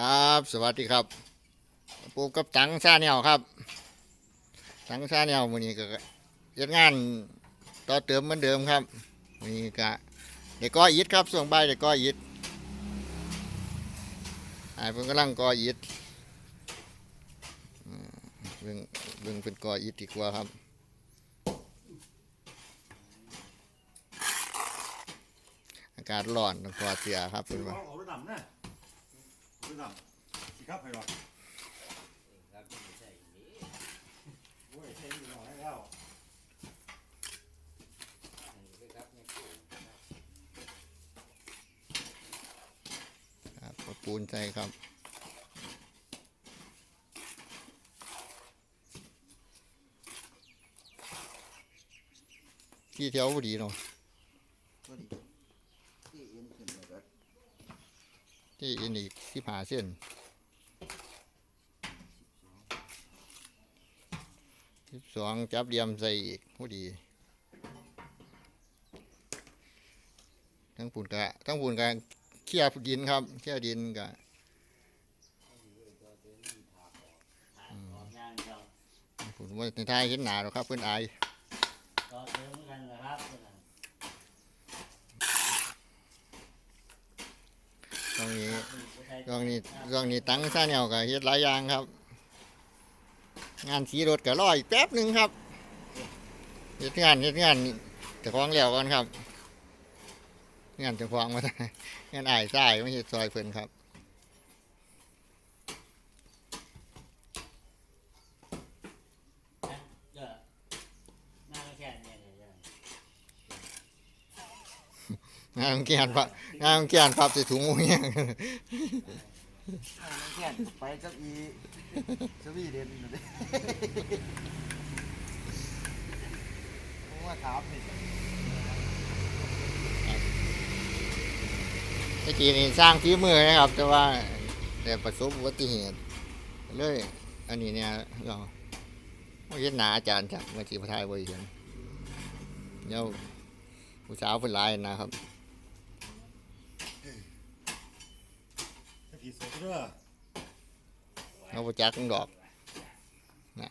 ครับ สวัสดีครับปูกับตังซาเนียวครับ ตังซาเนียววันนี้ก็เฮ็ดงานต่อเติมเหมือนเดิมครับวันนี้ก็เด็กก่ออิฐครับส่วงบ่ายเด็กก่ออิฐไอ้เพิ่นกำลังก่ออิฐอืมเบิ่งเบิ่งเป็นก่ออิฐดีกว่าครับอากาศร้อนต้องถอดเสื้อครับเพิ่นว่า เอาเอาระดับนะเอาระดับสิครับไปหรอกโอ้ยใช่อยู่หน่อยแล้วครับเอาปูนใส่ครับ ที่แถวพอดีเนาะที่อินขึ้นแล้วก็ ที่อินอีกที่ผ่าเส้นสิบสองจับเหลี่ยมใส่อีกพอดี ทั้งปูนกะทั้งปูนกะเคี่ยดินครับเคี่ยดินกะปูนว่าในท้ายเห็นหนาหรอกครับเพื่อนอาย ต่อเติมกันนะครับ่องนี้ช่วงนี้ช่วงนี้ตั้งซาแนวกับเฮ็ดหลายอย่างครับ งานสีรถก็รออีกแป๊บหนึ่งครับเฮ็ดงานเฮ็ดงานจะคล้องแล้วก่อนครับงานจะคล้องมางานอายใต้ไม่เฮ็ดซอยเพิ่นครับ เดี๋ยวหน้าแค่เนี่ยเดี๋ยว งานแกนพับงานแกนพับส่ถุงเนี่ยให้มันแค่นไปกับอีสวีเดนนั่นเด้ผมว่าถามนี่ตะกี้นี่สร้างฝีมือนะครับ แต่ว่าแต่ประสบอุบัติเหตุเลยอันนี้เนี่ยเราไม่เห็นหนาอาจารย์จากเมื่อกี้พระทายบ่เห็นเดี๋ยว ผู้สาวเพิ่นหลายนะครับผีเสือเด้อเราบ่จักดอกนะ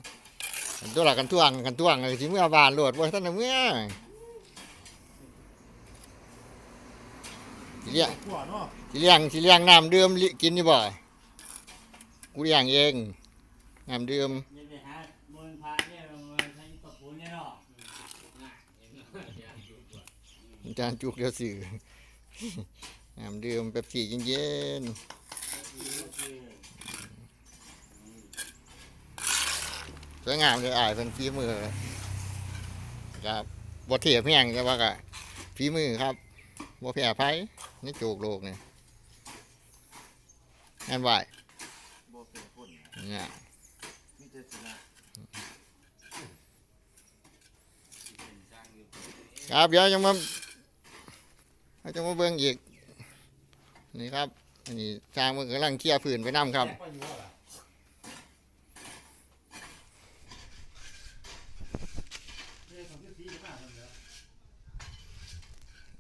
กันตัวละกันท่วงกันท่วงเลยสิเมื่อบานโหลดบ่ทันเมื่อสิเลี้ยงเนาะสิเลี้ยงสิเลี้ยงน้ำเดื่มกินนี่บ่กูเลี้ยงเองน้ำดื่มเดี๋ยวไปหาบนพระเนี่ยมันทั้งตะปูเนี่ยเนาะ อา จารย์จุกเดี๋ยวสื่อน้ำดื่มเป๊ปซี่เย็นๆสวยงามเลยอ่ายเป็นฝีมือครับบ่เทียบแห้งแต่ว่าก็ฝีมือครับบ่แพ้ไผในโจกโลกนี่นั่นไหวบ่เป็นคนเนี่ยมีแต่สินะครับเดี๋ยวยังมาเรา จะมาเบิ่งอีก นี่ครับ อันนี้ทางมันกำลังเคลียร์ผืนไปน้ำครับ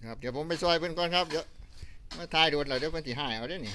ครับ เดี๋ยวผมไปซอยเพื่อนก่อนครับ เดี๋ยวมาทายโดดเราเดี๋ยวเพื่อนสีหายเอาได้หนี่